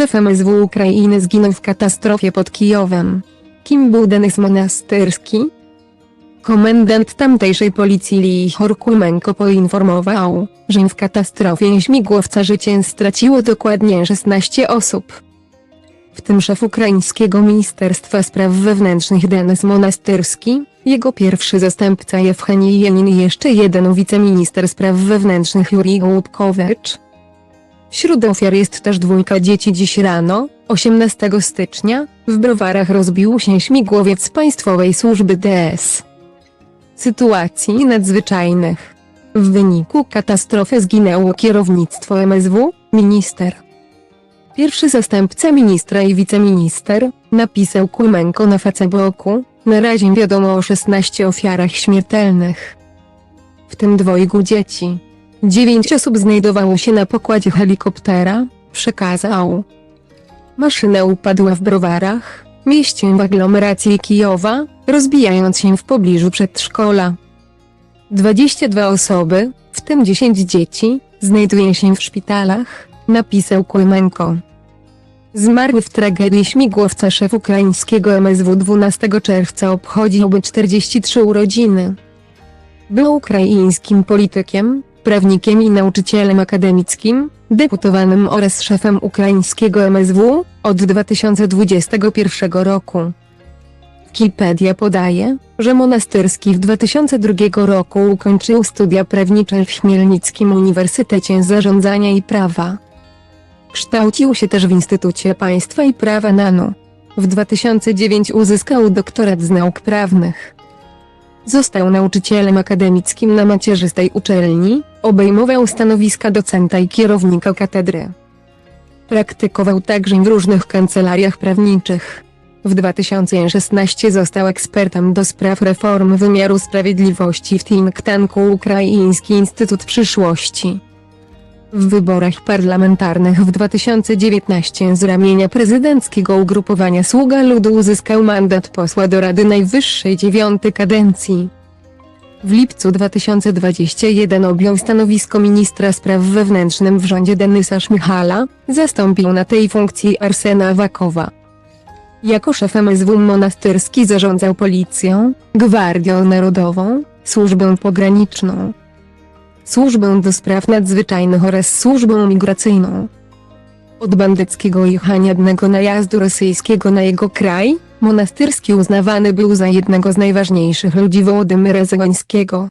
Szef MSW Ukrainy zginął w katastrofie pod Kijowem. Kim był Denis Monasterski? Komendant tamtejszej policji Lee Horkumenko poinformował, że w katastrofie śmigłowca życie straciło dokładnie 16 osób. W tym szef ukraińskiego Ministerstwa Spraw Wewnętrznych Denis Monasterski, jego pierwszy zastępca Jewgenij Jenin i jeszcze jeden wiceminister spraw wewnętrznych Jurij Łupkowicz. Wśród ofiar jest też dwójka dzieci dziś rano, 18 stycznia, w Browarach rozbił się śmigłowiec Państwowej Służby DS. Sytuacji nadzwyczajnych. W wyniku katastrofy zginęło kierownictwo MSW, minister. Pierwszy zastępca ministra i wiceminister, napisał Kulmenko na Facebooku, na razie wiadomo o 16 ofiarach śmiertelnych. W tym dwojgu dzieci. Dziewięć osób znajdowało się na pokładzie helikoptera, przekazał. Maszyna upadła w Browarach, mieście w aglomeracji Kijowa, rozbijając się w pobliżu przedszkola. 22 osoby, w tym 10 dzieci, znajduje się w szpitalach, napisał Kulmenko. Zmarły w tragedii śmigłowca szef ukraińskiego MSW 12 czerwca obchodziłby 43 urodziny. Był ukraińskim politykiem, prawnikiem i nauczycielem akademickim, deputowanym oraz szefem ukraińskiego MSW od 2021 roku. Wikipedia podaje, że Monasterski w 2002 roku ukończył studia prawnicze w Chmielnickim Uniwersytecie Zarządzania i Prawa. Kształcił się też w Instytucie Państwa i Prawa NANU. W 2009 uzyskał doktorat z nauk prawnych. Został nauczycielem akademickim na macierzystej uczelni, obejmował stanowiska docenta i kierownika katedry. Praktykował także w różnych kancelariach prawniczych. W 2016 został ekspertem do spraw reform wymiaru sprawiedliwości w think tanku Ukraiński Instytut Przyszłości. W wyborach parlamentarnych w 2019 z ramienia prezydenckiego ugrupowania Sługa Ludu uzyskał mandat posła do Rady Najwyższej dziewiątej kadencji. W lipcu 2021 objął stanowisko ministra spraw wewnętrznych w rządzie Denysa Szmychala, zastąpił na tej funkcji Arsena Awakowa. Jako szef MSW Monasterski zarządzał policją, Gwardią Narodową, służbą pograniczną, służbę do spraw nadzwyczajnych oraz służbę migracyjną. Od bandyckiego i haniebnego najazdu rosyjskiego na jego kraj, Monasterski uznawany był za jednego z najważniejszych ludzi Wołodymyra Zełańskiego.